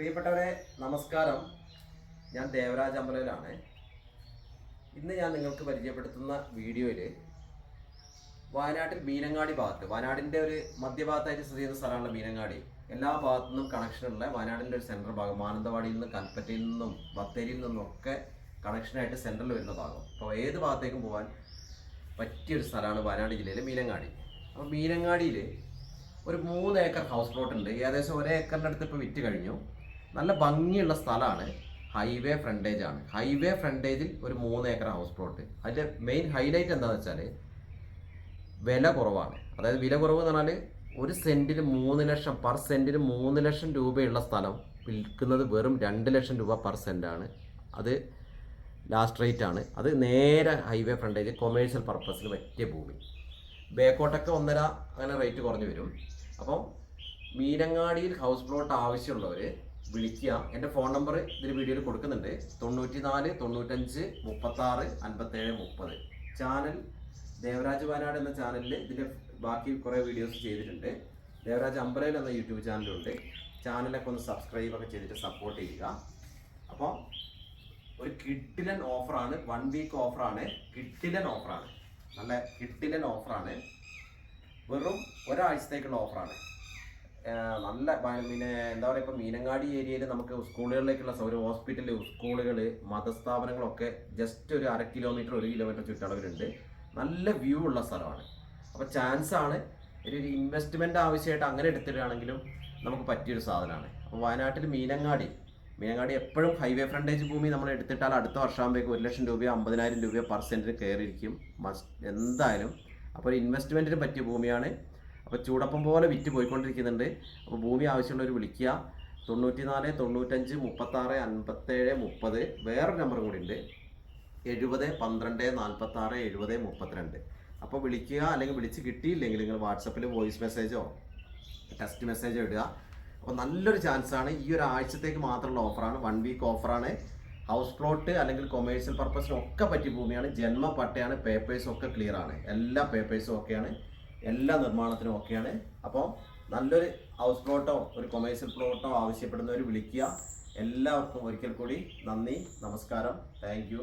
പ്രിയപ്പെട്ടവരെ നമസ്കാരം. ഞാൻ ദേവരാജ് അമ്പലയിലാണ് ഇന്ന് ഞാൻ നിങ്ങൾക്ക് പരിചയപ്പെടുത്തുന്ന വീഡിയോയിൽ വയനാട്ടിൽ മീനങ്ങാടി ഭാഗത്ത് വയനാടിന്റെ ഒരു മധ്യഭാഗത്തായിട്ട് സ്ഥിതി ചെയ്യുന്ന സ്ഥലമാണ് മീനങ്ങാടി. എല്ലാ ഭാഗത്തു നിന്നും കണക്ഷനുള്ള വയനാടിന്റെ ഒരു സെൻട്രൽ ഭാഗം മാനന്തവാടിയിൽ നിന്നും കൽപ്പറ്റയിൽ നിന്നും ബത്തേരിയിൽ നിന്നും ഒക്കെ കണക്ഷനായിട്ട് സെൻട്രൽ വരുന്ന ഭാഗം. അപ്പോൾ ഏത് ഭാഗത്തേക്കും പോകാൻ പറ്റിയൊരു സ്ഥലമാണ് വയനാട് ജില്ലയിലെ മീനങ്ങാടി. അപ്പോൾ മീനങ്ങാടിയിൽ ഒരു മൂന്ന് ഏക്കർ ഹൗസ് പ്ലോട്ട് ഉണ്ട്. ഏകദേശം ഒരേക്കറിന്റെ അടുത്ത് ഇപ്പോൾ വിറ്റ് കഴിഞ്ഞു. നല്ല ഭംഗിയുള്ള സ്ഥലമാണ് ഹൈവേ ഫ്രണ്ടേജ് ആണ്. ഹൈവേ ഫ്രണ്ടേജിൽ ഒരു മൂന്ന് ഏക്കർ ഹൗസ് പ്ലോട്ട് അതിന്റെ മെയിൻ ഹൈലൈറ്റ് എന്താണെന്ന് വെച്ചാൽ വില കുറവാണ്. അതായത് വില കുറവ് എന്ന് പറഞ്ഞാൽ ഒരു സെന്റിന് മൂന്ന് ലക്ഷം പെർ സെന്റിന് മൂന്ന് ലക്ഷം രൂപയുള്ള സ്ഥലം വിൽക്കുന്നത് വെറും രണ്ട് ലക്ഷം രൂപ പെർ സെന്റാണ് അത് ലാസ്റ്റ് റേറ്റ് ആണ്. അത് നേരെ ഹൈവേ ഫ്രണ്ടേജ് കൊമേഴ്ഷ്യൽ പർപ്പസിന് പറ്റിയ ഭൂമി. ബേക്കോട്ടൊക്കെ ഒന്നര അങ്ങനെ റേറ്റ് കുറഞ്ഞു വരും. അപ്പോൾ മീനങ്ങാടിയിൽ ഹൗസ് പ്ലോട്ട് ആവശ്യമുള്ളവർ വിളിക്കുക എന്റെ ഫോൺ നമ്പർ ഇതിൽ വീഡിയോയിൽ കൊടുക്കുന്നുണ്ട്. തൊണ്ണൂറ്റി നാല് തൊണ്ണൂറ്റഞ്ച് മുപ്പത്താറ് അൻപത്തേഴ് മുപ്പത്. ചാനൽ ദേവരാജ് വയനാട് എന്ന ചാനലിൽ ഇതിന്റെ ബാക്കി കുറേ വീഡിയോസ് ചെയ്തിട്ടുണ്ട്. ദേവരാജ് അമ്പലയിൽ എന്ന യൂട്യൂബ് ചാനലുണ്ട് ചാനലൊക്കെ ഒന്ന് സബ്സ്ക്രൈബ് ഒക്കെ ചെയ്തിട്ട് സപ്പോർട്ട് ചെയ്യുക. അപ്പോൾ ഒരു കിട്ടിലൻ ഓഫറാണ് വൺ വീക്ക് ഓഫറാണ് കിട്ടിലൻ ഓഫറാണ് നല്ല കിട്ടിലൻ ഓഫറാണ് വെറും ഒരാഴ്ചത്തേക്കുള്ള ഓഫറാണ് നല്ല പിന്നെ എന്താ പറയുക ഇപ്പോൾ മീനങ്ങാടി ഏരിയയിൽ നമുക്ക് സ്കൂളുകളിലേക്കുള്ള സൗകര്യം ഹോസ്പിറ്റൽ സ്കൂളുകൾ മതസ്ഥാപനങ്ങളൊക്കെ ജസ്റ്റ് ഒരു അര കിലോമീറ്റർ ഒരു കിലോമീറ്റർ ചുറ്റളവിലുണ്ട്. നല്ല വ്യൂ ഉള്ള സ്ഥലമാണ്. അപ്പോൾ ചാൻസ് ആണ് ഒരു ഇൻവെസ്റ്റ്മെന്റ് ആവശ്യമായിട്ട് അങ്ങനെ എടുത്തിട്ടാണെങ്കിലും നമുക്ക് പറ്റിയൊരു സാധനമാണ്. അപ്പോൾ വയനാട്ടിൽ മീനങ്ങാടി മീനങ്ങാടി എപ്പോഴും ഹൈവേ ഫ്രണ്ടേജ് ഭൂമി നമ്മൾ എടുത്തിട്ടാൽ അടുത്ത വർഷമാകുമ്പോഴേക്കും ഒരു ലക്ഷം രൂപയോ അമ്പതിനായിരം രൂപയോ പെർസെന്റിന് കയറിയിരിക്കും. മസ്റ്റ് എന്തായാലും അപ്പോൾ ഒരു ഇൻവെസ്റ്റ്മെന്റിന് പറ്റിയ ഭൂമിയാണ് അപ്പോൾ ചൂടപ്പം പോലെ വിറ്റ് പോയിക്കൊണ്ടിരിക്കുന്നുണ്ട്. അപ്പോൾ ഭൂമി ആവശ്യമുള്ളവർ വിളിക്കുക. തൊണ്ണൂറ്റി നാല് തൊണ്ണൂറ്റഞ്ച് മുപ്പത്താറ് അൻപത്തേഴ് മുപ്പത്. വേറൊരു നമ്പർ കൂടി ഉണ്ട്. എഴുപത് പന്ത്രണ്ട് നാൽപ്പത്താറ് എഴുപത് മുപ്പത്തിരണ്ട്. അപ്പോൾ വിളിക്കുക അല്ലെങ്കിൽ വിളിച്ച് കിട്ടിയില്ലെങ്കിൽ നിങ്ങൾ വാട്സപ്പിൽ വോയിസ് മെസ്സേജോ ടെക്സ്റ്റ് മെസ്സേജോ ഇടുക. അപ്പോൾ നല്ലൊരു ചാൻസാണ് ഈ ഒരു ആഴ്ചത്തേക്ക് മാത്രമുള്ള ഓഫറാണ് വൺ വീക്ക് ഓഫറാണ് ഹൗസ് പ്ലോട്ട് അല്ലെങ്കിൽ കൊമേഴ്ഷ്യൽ പർപ്പസിനും ഒക്കെ പറ്റിയ ഭൂമിയാണ്. ജന്മ പട്ടയാണ്. പേപ്പേഴ്സും ഒക്കെ ക്ലിയർ ആണ്. എല്ലാ പേപ്പേഴ്സും ഒക്കെയാണ്. എല്ലാ നിർമ്മാണത്തിനും ഒക്കെയാണ്. അപ്പോൾ നല്ലൊരു ഹൗസ് പ്ലോട്ടോ ഒരു കൊമേഴ്സ്യൽ പ്ലോട്ടോ ആവശ്യപ്പെടുന്നവർ വിളിക്കുക. എല്ലാവർക്കും ഒരിക്കൽ കൂടി നന്ദി നമസ്കാരം. താങ്ക്